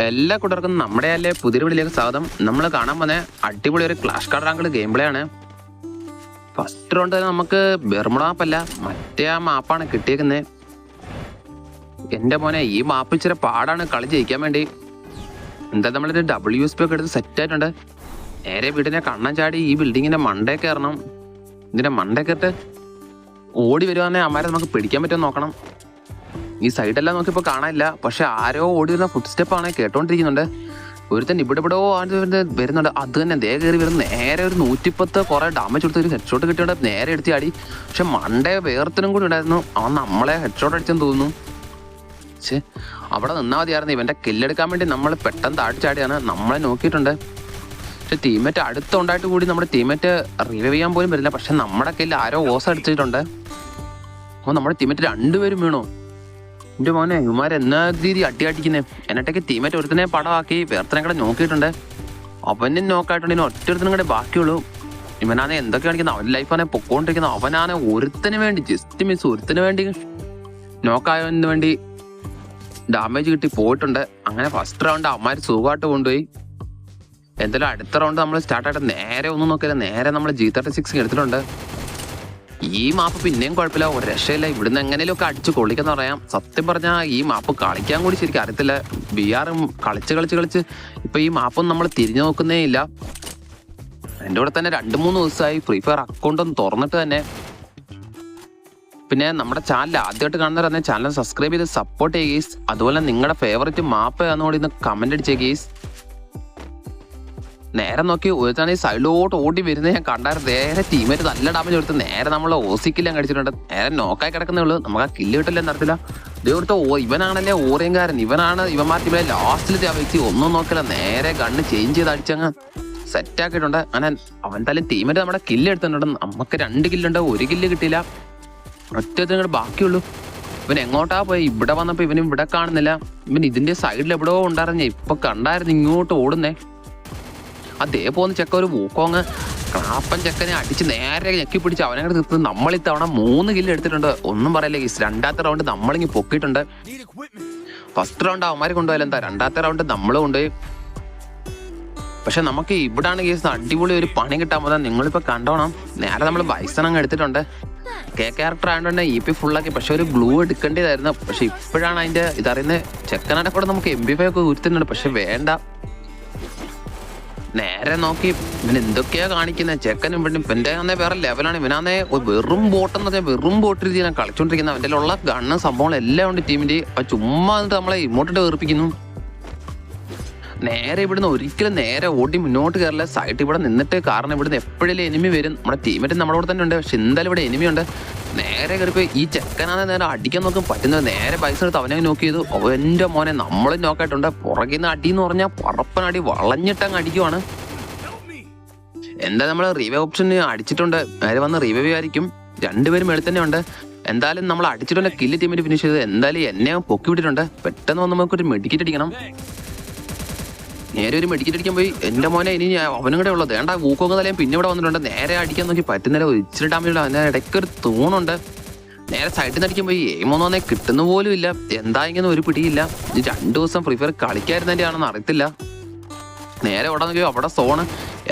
എല്ലാ കൂട്ടർക്കും നമ്മുടെ അല്ലേ പുതിയ വീട്ടിലേക്ക് സ്വാഗതം. നമ്മൾ കാണാൻ വന്ന അടിപൊളി ഒരു clash card rankle game play ആണ്. ഫസ്റ്റ് റൗണ്ട് തന്നെ നമുക്ക് ബെർമുട മാപ്പല്ല മറ്റേ ആ മാപ്പാണ് കിട്ടിയേക്കുന്നത് എന്റെ മോനെ ഈ മാപ്പ് ഇച്ചിരി പാടാണ് കളി ജയിക്കാൻ വേണ്ടി. എന്താ നമ്മളൊരു ഡബ്ല്യു എസ് പി ഒക്കെ എടുത്ത് സെറ്റ് ആയിട്ടുണ്ട്. നേരെ വീടിനെ കണ്ണൻ ചാടി ഈ ബിൽഡിങ്ങിന്റെ മണ്ടേ കയറണം. ഇതിന്റെ മണ്ടേ കയറിട്ട് ഓടി വരുവാന്നെ അമ്മാരെ നമുക്ക് പിടിക്കാൻ പറ്റുമോ നോക്കണം. ഈ സൈഡെല്ലാം നോക്കിയപ്പോൾ കാണാനില്ല. പക്ഷെ ആരോ ഓടി വരുന്ന ഫുഡ് സ്റ്റെപ്പാണ് കേട്ടോണ്ടിരിക്കുന്നുണ്ട്. ഒരുത്തൻ ഇവിടെ ഇവിടെ വരുന്നുണ്ട്. അത് തന്നെ ദേ കയറി വരുന്ന. നേരെ ഒരു നൂറ്റിപ്പത്ത് കുറെ ഡാമേജ് കൊടുത്ത് ഒരു ഹെഡ് ഷോട്ട് കിട്ടിയോണ്ട് നേരെ എടുത്ത് ചാടി. പക്ഷെ മണ്ടേ വേർത്തനും കൂടി ഉണ്ടായിരുന്നു. അവൻ നമ്മളെ ഹെഡ് ഷോട്ട് അടിച്ചെന്ന് തോന്നുന്നു. പക്ഷേ അവിടെ നിന്നാ മതിയായിരുന്നു. ഇവന്റെ കില്ലെടുക്കാൻ വേണ്ടി നമ്മൾ പെട്ടെന്ന് താഴ്ചാടിയാണ് ചാടിയാണ്. നമ്മളെ നോക്കിയിട്ടുണ്ട്. പക്ഷെ ടീമേറ്റ് അടുത്തുണ്ടായിട്ട് കൂടി നമ്മുടെ ടീമേറ്റ് റിവൈവ് ചെയ്യാൻ പോലും വരില്ല പക്ഷെ നമ്മുടെ കയ്യിൽ ആരോ ഓസ അടിച്ചിട്ടുണ്ട്. അപ്പോൾ നമ്മുടെ ടീമേറ്റ് രണ്ടുപേരും വീണു. എന്റെ മോനെ ഇവന്മാർ എന്നാ രീതി അടി അടിക്കുന്നേ എന്നിട്ടൊക്കെ ടീമേറ്റ് ഒരുത്തനെ പടമാക്കി വേർത്തനെ കൂടെ നോക്കിയിട്ടുണ്ട്. അവനെ നോക്കായിട്ടുണ്ട് ഇനി ഒറ്റൊരുത്തനും കൂടെ ബാക്കിയുള്ളൂ. ഇവനാണെ എന്തൊക്കെ കാണിക്കുന്നത്? അവൻ ലൈഫാണെ പൊക്കോണ്ടിരിക്കുന്നത്. അവനാണ് ഒരുത്തിന് വേണ്ടി ജസ്റ്റ് മിസ് ഒരുത്തിന് വേണ്ടി നോക്കായവന് വേണ്ടി ഡാമേജ് കിട്ടി പോയിട്ടുണ്ട്. അങ്ങനെ ഫസ്റ്റ് റൗണ്ട് അവന്മാർ സുഖമായിട്ട് കൊണ്ടുപോയി. എന്തായാലും അടുത്ത റൗണ്ട് നമ്മൾ സ്റ്റാർട്ടായിട്ട് നേരെ ഒന്നും നോക്കില്ല നേരെ നമ്മൾ ജി തേർട്ടി സിക്സ് എടുത്തിട്ടുണ്ട്. ഈ മാപ്പ് പിന്നെയും കുഴപ്പമില്ല. ഒരു രക്ഷയില്ല. ഇവിടുന്ന് ഒക്കെ അടിച്ച് കൊള്ളിക്കുന്ന പറയാം. സത്യം പറഞ്ഞാൽ ഈ മാപ്പ് കളിക്കാൻ കൂടി ശരിക്കും അറിയത്തില്ല. ബി ആറും കളിച്ച് കളിച്ച് കളിച്ച് ഇപ്പൊ ഈ മാപ്പൊന്നും നമ്മൾ തിരിഞ്ഞു നോക്കുന്നേ ഇല്ല. എന്റെ കൂടെ തന്നെ രണ്ട് മൂന്ന് ദിവസമായി ഫ്രീ ഫയർ അക്കൗണ്ട് ഒന്ന് തുറന്നിട്ട് തന്നെ. പിന്നെ നമ്മുടെ ചാനൽ ആദ്യമായിട്ട് കാണുന്നവർ തന്നെ ചാനൽ സബ്സ്ക്രൈബ് ചെയ്ത് സപ്പോർട്ട് ചെയ്യുകയും അതുപോലെ നിങ്ങളുടെ ഫേവററ്റ് മാപ്പ് എന്നുകൂടി ഇന്ന് കമന്റ് അടിച്ചേക്കുകയും നേരെ നോക്കി ഒരുത്താണ് ഈ സൈഡിലോട്ട് ഓടി വരുന്നത് ഞാൻ കണ്ടായിരുന്നു. നേരെ ടീമേറ്റ് നല്ല ഡാമേജ് കൊടുത്ത് നേരെ നമ്മൾ ഓസിക്കില്ലാം കടിച്ചിട്ടുണ്ട് നേരെ നോക്കായി കിടക്കുന്നേ ഉള്ളൂ. നമുക്ക് ആ കില്ല് കിട്ടില്ല എന്നറിയില്ല ഇതേടുത്ത ഓ ഇവനാണല്ലേ ഓറിയങ്കാരൻ ഇവനാണ് ഇവന്മാർ ടീമിലെ ലാസ്റ്റിലത്തെ ആ വ്യക്തി. ഒന്നും നോക്കില്ല. നേരെ കണ്ണ് ചേഞ്ച് ചെയ്ത് അടിച്ചങ്ങ് സെറ്റ് ആക്കിയിട്ടുണ്ട്. അങ്ങനെ അവൻ തലും ടീമേറ്റ് നമ്മുടെ കില്ല് എടുത്തിട്ടുണ്ട്. നമുക്ക് രണ്ട് കില്ലുണ്ട് ഒരു കില്ല് കിട്ടിയില്ല. ഒറ്റ കൂടെ ബാക്കിയുള്ളൂ. ഇവൻ എങ്ങോട്ടാ പോയി? ഇവിടെ വന്നപ്പോ ഇവൻ ഇവിടെ കാണുന്നില്ല. ഇവൻ ഇതിന്റെ സൈഡിൽ എവിടെയോ ഉണ്ടായിരുന്നേ. ഇപ്പൊ കണ്ടായിരുന്നു ഇങ്ങോട്ട് ഓടുന്നേ. അതേ പോകുന്ന ചെക്ക ഒരു മൂക്കോങ് ക്ലാപ്പൻ ചെക്കനെ അടിച്ച് നേരെ ഞെക്കി പിടിച്ച് അവനെ കൂടെ നിർത്തുന്നത് നമ്മൾ ഇത്തവണ മൂന്ന് കില്ല് എടുത്തിട്ടുണ്ട്. ഒന്നും പറയില്ല ഗീസ് രണ്ടാമത്തെ റൗണ്ട് നമ്മളിങ്ങി പൊക്കിയിട്ടുണ്ട്. ഫസ്റ്റ് റൗണ്ട് അവന്മാര് കൊണ്ടുപോയാലും എന്താ? രണ്ടാമത്തെ റൗണ്ട് നമ്മൾ കൊണ്ടുപോയി. പക്ഷെ നമുക്ക് ഇവിടാണ് കേസ് അടിപൊളി ഒരു പണി കിട്ടാൻ പോകുന്നത്. നിങ്ങളിപ്പോ കണ്ടോണം. നേരെ നമ്മൾ ബൈസൺ അങ്ങ് എടുത്തിട്ടുണ്ട്. കെ ക്യാരക്ടർ ആയതുകൊണ്ട് ഇ പി ഫുള്ളാക്കി പക്ഷെ ഒരു ഗ്ലൂ എടുക്കേണ്ടതായിരുന്നു. പക്ഷെ ഇപ്പോഴാണ് അതിന്റെ ഇതറിയുന്നത് ചെക്കനാടെ കൂടെ നമുക്ക് എം ബി ഫൈവ് ഒക്കെ ഉരുത്തുന്നുണ്ട്. പക്ഷെ വേണ്ട. നേരെ നോക്കി. ഇവൻ എന്തൊക്കെയാ കാണിക്കുന്നത് ചെക്കനും പെണ്ണും ഇവന്റെ അന്നേ വേറെ ലെവലാണ് ഇവനാന്നേ വെറും ബോട്ടെന്ന് പറഞ്ഞാൽ വെറും ബോട്ട് രീതിയിലാണ് കളിച്ചോണ്ടിരിക്കുന്നത് അവന്റെ ഉള്ള ഗണ്ണും സംഭവങ്ങളും എല്ലാം ഉണ്ട് ടീമിന്റെ ആ ചുമ്മാ എന്നിട്ട് നമ്മളെ ഇമോട്ടിട്ട് വേർപ്പിക്കുന്നു. നേരെ ഇവിടുന്ന് ഒരിക്കലും നേരെ ഓടി മുന്നോട്ട് കയറില്ല സൈഡ് ഇവിടെ നിന്നിട്ട് കാരണം ഇവിടുന്ന് എപ്പോഴും എനിമി വരും. നമ്മുടെ ടീമേറ്റ് നമ്മുടെ കൂടെ തന്നെ ഉണ്ട്. പക്ഷെ എന്തായാലും ഇവിടെ എനിമി ഉണ്ട്. നേരെ കയറിപ്പോയി. ഈ ചെക്കനാണ് നേരെ അടിക്കാൻ നോക്കും. പറ്റുന്നത് നേരെ പൈസ എടുത്ത് അവനെ നോക്കി ചെയ്തു. അവന്റെ മോനെ നമ്മളും നോക്കായിട്ടുണ്ട് പുറകിൽ നിന്ന് അടി എന്ന് പറഞ്ഞാൽ പറപ്പനടി വളഞ്ഞിട്ടങ്ങ് അടിക്കുവാണ്. എന്താ നമ്മൾ റിവൈവ് ഓപ്ഷൻ അടിച്ചിട്ടുണ്ട്? നേരെ വന്ന് റിവൈവ് ആയിരിക്കും. രണ്ടുപേരും മേളിൽ തന്നെ ഉണ്ട് എന്തായാലും നമ്മൾ അടിച്ചിട്ടുണ്ട് കില്ല് ടീമിന് ഫിനിഷ് ചെയ്ത് എന്തായാലും എന്നെ പൊക്കി വിട്ടിട്ടുണ്ട്. പെട്ടെന്ന് വന്ന് നമുക്കൊരു മെഡിക്കറ്റ് അടിക്കണം. നേരെ ഒരു മെഡിക്കറ്റ് അടിക്കാൻ പോയി. എന്റെ മോനെ ഇനി അവനും കൂടെ ഉള്ളത്. വേണ്ട ഊക്കൊക്കെ തലയും പിന്നെ ഇവിടെ വന്നിട്ടുണ്ട്. നേരെ അടിക്കാൻ നോക്കി പറ്റുന്നില്ല. ഇച്ചിരി ഡാമേജ് അവന്റെ ഇടയ്ക്ക് ഒരു തൂണുണ്ട്. നേരെ സൈഡിൽ നിന്ന് പോയി എയിമൊന്നും വന്നേ കിട്ടുന്ന പോലും ഇല്ല. എന്താ ഇങ്ങനെ ഒരു പിടിയില്ല. രണ്ടു ദിവസം ഫ്രീ ഫയർ കളിക്കായിരുന്നതിന്റെ ആണെന്ന് അറിയത്തില്ല. നേരെ അവിടെ നോക്കിയോ അവിടെ സോണ്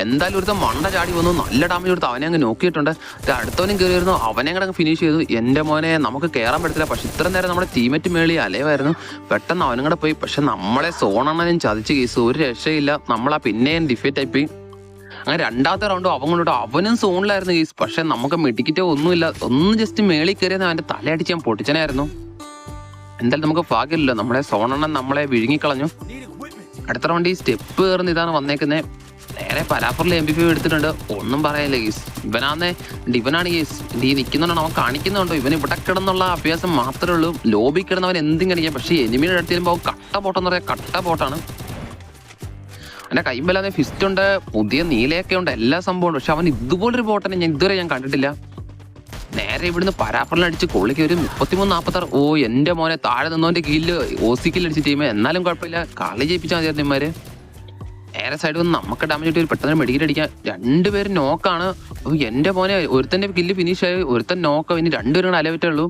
എന്തായാലും ഒരുത്തം മണ്ട ചാടി വന്നു. നല്ല ഡാമേജ് കൊടുത്ത് അവനെ അങ്ങ് നോക്കിയിട്ടുണ്ട്. അടുത്തവനും കയറിയിരുന്നു അവനെ കൂടെ ഫിനിഷ് ചെയ്തു. എന്റെ മോനെ നമുക്ക് കയറാൻ പറ്റത്തില്ല. പക്ഷെ ഇത്ര നേരം നമ്മുടെ ടീമേറ്റ് മേളി അലവായിരുന്നു പെട്ടെന്ന് അവനും കൂടെ പോയി. പക്ഷെ നമ്മളെ സോണെണ്ണനും ചതിച്ച് കേസ് ഒരു രക്ഷയില്ല. നമ്മളാ പിന്നെയും ഡിഫീറ്റ് ആയിപ്പോയി. അങ്ങനെ രണ്ടാമത്തെ റൗണ്ട് അവൻ കൊണ്ടു അവനും സോണിലായിരുന്നു കേസ് പക്ഷെ നമുക്ക് മെഡിക്കറ്റോ ഒന്നുമില്ല. ഒന്ന് ജസ്റ്റ് മേളിൽ കയറിയെന്ന് അവന്റെ തലയടിച്ച് ഞാൻ പൊട്ടിച്ചനായിരുന്നു. എന്തായാലും നമുക്ക് ഭാഗ്യമില്ല നമ്മളെ സോണെണ്ണൻ നമ്മളെ വിഴുങ്ങിക്കളഞ്ഞു. അടുത്ത റൗണ്ട് ഈ സ്റ്റെപ്പ് കയറുന്ന ഇതാണ് വന്നേക്കുന്നത് നേരെ പരാപ്പറിൽ എം ബി പി എടുത്തിട്ടുണ്ട്. ഒന്നും പറയാനില്ല ഗീസ് ഇവനാന്നേ ഇവനാണ് ഗീസ് ഈ നിൽക്കുന്നുണ്ടോ അവൻ കാണിക്കുന്നുണ്ടോ? ഇവൻ ഇവിടെ കിടന്നുള്ള അഭ്യാസം മാത്രമേ ഉള്ളൂ. ലോബി കിടന്നവൻ എന്തും കാണിക്കാം പക്ഷേ എനിമിയുടെ അടുത്ത് അവൻ കട്ട പോട്ടെന്ന് പറയാം കട്ട പോട്ടാണ് അവന്റെ കൈമ്പല്ലാതെ ഫിസ്റ്റ് ഉണ്ട് പുതിയ നീലയൊക്കെ ഉണ്ട് എല്ലാ സംഭവമുണ്ട് പക്ഷെ അവൻ ഇതുപോലൊരു ബോട്ടനെ ഞാൻ ഇതുവരെ ഞാൻ കണ്ടിട്ടില്ല. നേരെ ഇവിടുന്ന് പരാപ്പറിലടിച്ച് കൊള്ളിക്ക് ഒരു മുപ്പത്തിമൂന്ന് നാൽപ്പത്താറ് ഓ എന്റെ മോനെ താഴെ നിന്നോന്റെ കീഴിൽ ഓസിക്കിൽ അടിച്ച ടീം എന്നാലും കുഴപ്പമില്ല. കളി ജയിപ്പിച്ചാൽ മതിയായിരുന്നു ഇമാര് നേരെ സൈഡ് വന്ന് നമുക്ക് ഡാമേജ് കിട്ടി പെട്ടെന്ന് മെഡിക്കൽ അടിക്കാൻ രണ്ടുപേരും നോക്കാണ് എന്റെ മോനെ ഒരുത്തന്റെ കില്ല് ഫിനിഷ് ആയി ഒരുത്തൻ നോക്ക ഇനി രണ്ടുപേരും അലവറ്റുള്ളൂ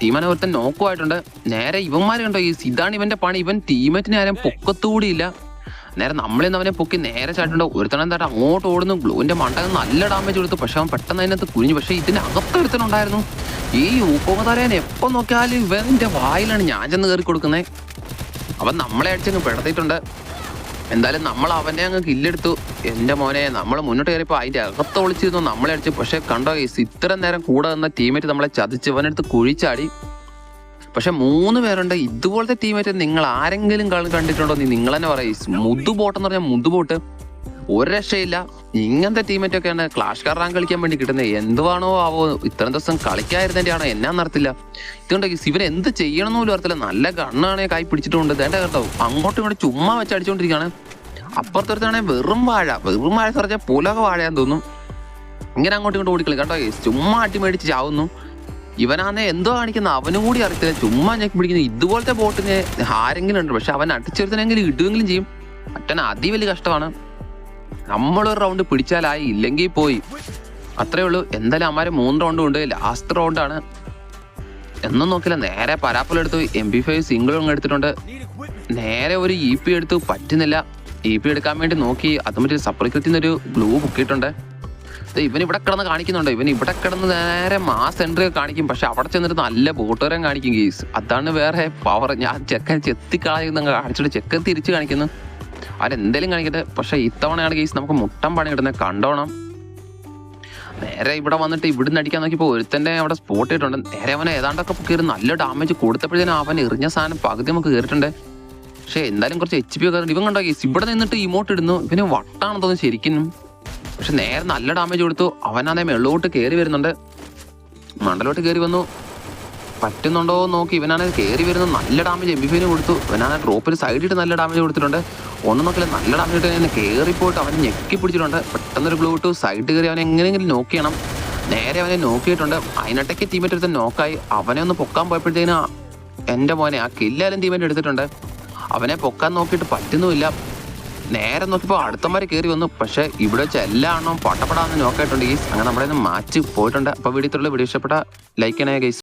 ടീമനെ ഒരുത്തൻ നോക്കുമായിട്ടുണ്ട് നേരെ ഇവന്മാരെ കണ്ടോ ഈ ഇതാണ് ഇവന്റെ പണി. ഇവൻ ടീമേറ്റിനെ ആരും പൊക്കത്തുകൂടിയില്ല നേരെ നമ്മളിന്ന് അവനെ പൊക്കി നേരെ ചാട്ടുണ്ടോ ഒരുത്തനം എന്താ അങ്ങോട്ട് ഓടുന്നു. ഗ്ലൂവിന്റെ മണ്ടകം നല്ല ഡാമേജ് കൊടുത്തു. പക്ഷെ അവൻ പെട്ടെന്ന് അതിനകത്ത് കുഞ്ഞു പക്ഷെ ഇതിന്റെ അകത്തൊരുത്തനുണ്ടായിരുന്നു ഈ ഊക്കോമതാരൻ എപ്പോ നോക്കിയാലും ഇവന്റെ വായിലാണ് ഞാൻ ചെന്ന് കയറി കൊടുക്കുന്നത് അവൻ നമ്മളെ അടിച്ചങ്ങ് പെടത്തിയിട്ടുണ്ട്. എന്തായാലും നമ്മൾ അവനെ അങ്ങ് കില്ലെടുത്തു. എന്റെ മോനെ നമ്മൾ മുന്നോട്ട് കയറിയപ്പോൾ അതിന്റെ അകത്ത് ഒളിച്ചിരുന്നു നമ്മളെ അടിച്ചു. പക്ഷേ കണ്ടോ ഈ ഇത്ര നേരം കൂടെ നിന്ന ടീമേറ്റ് നമ്മളെ ചതിച്ച് ഇവനെടുത്ത് കുഴിച്ചാടി. പക്ഷെ മൂന്ന് പേരുണ്ട്. ഇതുപോലത്തെ ടീമേറ്റ് നിങ്ങൾ ആരെങ്കിലും കണ്ടിട്ടുണ്ടോ? നീ നിങ്ങൾ തന്നെ പറയും. മുതു ബോട്ട് എന്ന് പറഞ്ഞാൽ മുതു ബോട്ട് ഒരു രക്ഷയില്ല. ഇങ്ങനത്തെ ടീമേറ്റൊക്കെയാണ് ക്ലാഷ് കാർ റാങ്ക് കളിക്കാൻ വേണ്ടി കിട്ടുന്നത് എന്തുവാണോ ആവോ ഇത്രയും ദിവസം കളിക്കാതിരുന്നതിന്റെ ആണോ എന്നാ നടത്തില്ല ഇതുകൊണ്ട് ഇവൻ എന്ത് ചെയ്യണമെന്ന് പോലും അറിയത്തില്ല. നല്ല ഗണ്ണാണെ കൈ പിടിച്ചിട്ടുണ്ട് വേണ്ട കേട്ടോ. അങ്ങോട്ടും ഇവിടെ ചുമ്മാ വെച്ച് അടിച്ചുകൊണ്ടിരിക്കുകയാണ് അപ്പുറത്തൊരുത്താണെ വെറും വാഴ. വെറും വാഴ എന്ന് പറഞ്ഞാൽ പുലക വാഴയാന്ന് തോന്നും. ഇങ്ങനെ അങ്ങോട്ടും ഇങ്ങോട്ട് ഓടിക്കളി. കേട്ടോ ചുമ്മാ അട്ടി മേടിച്ച് ചാവുന്നു. ഇവനാന്നെ എന്തോ കാണിക്കുന്ന അവനും കൂടി അറിയത്തില്ല. ചുമ്മാ ഞെക്കി പിടിക്കുന്നു. ഇതുപോലത്തെ ബോട്ടിന് ആരെങ്കിലും ഉണ്ട്. പക്ഷെ അവൻ അടിച്ചെടുത്തനെങ്കിലും ഇടുമെങ്കിലും ചെയ്യും. അറ്റൻ അതി വലിയ കഷ്ടമാണ്. നമ്മളൊരു റൗണ്ട് പിടിച്ചാലായി ഇല്ലെങ്കിൽ പോയി. അത്രേ ഉള്ളൂ. എന്തായാലും അമ്മാരെ മൂന്ന് റൗണ്ട് ഉണ്ട് ലാസ്റ്റ് റൗണ്ടാണ് എന്നും നോക്കില്ല നേരെ പരാപ്പലെടുത്തു എം ബി ഫൈവ് സിംഗിൾ അങ്ങ് എടുത്തിട്ടുണ്ട്. നേരെ ഒരു ഇ പി എടുത്തു. പറ്റുന്നില്ല. ഇ പി എടുക്കാൻ വേണ്ടി നോക്കി. അതും മറ്റേ സപ്രിക്കത്തിൽ ഒരു ഗ്ലൂ ബുക്കിയിട്ടുണ്ട് ദേ ഇവൻ ഇവിടെ കിടന്ന് കാണിക്കുന്നുണ്ട്. ഇവൻ ഇവിടെ കിടന്ന് നേരെ മാസ് എൻട്രി കാണിക്കും. പക്ഷെ അവിടെ ചെന്നിട്ട് നല്ല ബോട്ടുകാരൻ കാണിക്കും ഗീസ്. അതാണ് വേറെ പവർ ഞാൻ ചെക്കൻ ചെത്തി കളയുന്ന കാണിച്ചിട്ട് ചെക്കൻ തിരിച്ച് കാണിക്കുന്നു. അവരെന്തേലും കാണിക്കട്ടെ. പക്ഷെ ഇത്തവണയാണ് കേസ് നമുക്ക് മുട്ടം പണി കിട്ടുന്നത് കണ്ടോണം. നേരെ ഇവിടെ വന്നിട്ട് ഇവിടുന്ന് അടിക്കാൻ നോക്കിയപ്പോൾ ഒരുത്തന്റെ അവിടെ സ്പോട്ട് ചെയ്തിട്ടുണ്ട് നേരെ അവനെ ഏതാണ്ടൊക്കെ കയറി നല്ല ഡാമേജ് കൊടുത്തപ്പോഴത്തേനും അവൻ എറിഞ്ഞ സാധനം പകുതി നമുക്ക് കയറിയിട്ടുണ്ട് പക്ഷേ എന്തായാലും കുറച്ച് എച്ച് പി ഒക്കെ ഇവൻ കണ്ടോ കേസ് ഇവിടെ നിന്നിട്ട് ഇമോട്ട് ഇടുന്നു. ഇവന് വട്ടാണെന്ന് തോന്നുന്നു ശരിക്കും. പക്ഷെ നേരെ നല്ല ഡാമേജ് കൊടുത്തു. അവനാണെ മെള്ളോട്ട് കയറി വരുന്നുണ്ട്. മണ്ടലോട്ട് കയറി വന്നു. പറ്റുന്നുണ്ടോ എന്ന് നോക്കി ഇവനാണ് കയറി വരുന്ന നല്ല ഡാമേജ് എം ബി ഫൈന് കൊടുത്തു ഇവനാണ് ഡ്രോപ്പിൽ സൈഡിട്ട് നല്ല ഡാമേജ് കൊടുത്തിട്ടുണ്ട്. ഒന്നും നോക്കില്ല നല്ല ഡാമേജ് ഇട്ട് കയറി പോയിട്ട് അവനെ ഞെക്കി പിടിച്ചിട്ടുണ്ട്. പെട്ടെന്നൊരു ഗ്ലൂ ഇട്ടു സൈഡ് കയറി അവനെ എങ്ങനെയെങ്കിലും നോക്ക് ചെയ്യണം. നേരെ അവനെ നോക്കിയിട്ടുണ്ട് അതിനിടയ്ക്ക് ടീമേറ്റ് എടുത്ത് നോക്കായി അവനെ ഒന്ന് പൊക്കാൻ പോയപ്പോഴത്തേനും എന്റെ മോനെ ആ കില്ലാലും ടീമേറ്റ് എടുത്തിട്ടുണ്ട്. അവനെ പൊക്കാൻ നോക്കിയിട്ട് പറ്റുന്നുമില്ല. നേരെ നോക്കിയപ്പോൾ അടുത്തമാരെ കയറി വന്നു. പക്ഷേ ഇവിടെ വെച്ച് എല്ലാണോ പട്ടപ്പെടാന്ന് നോക്കിയിട്ടുണ്ട് ഈ അങ്ങനെ നമ്മുടെ മാച്ച് പോയിട്ടുണ്ട്. അപ്പോൾ വീഡിയോ വീഡിയോ ഇഷ്ടപ്പെട്ട ലൈക്ക് ചെയ്യണേ ഗൈസ്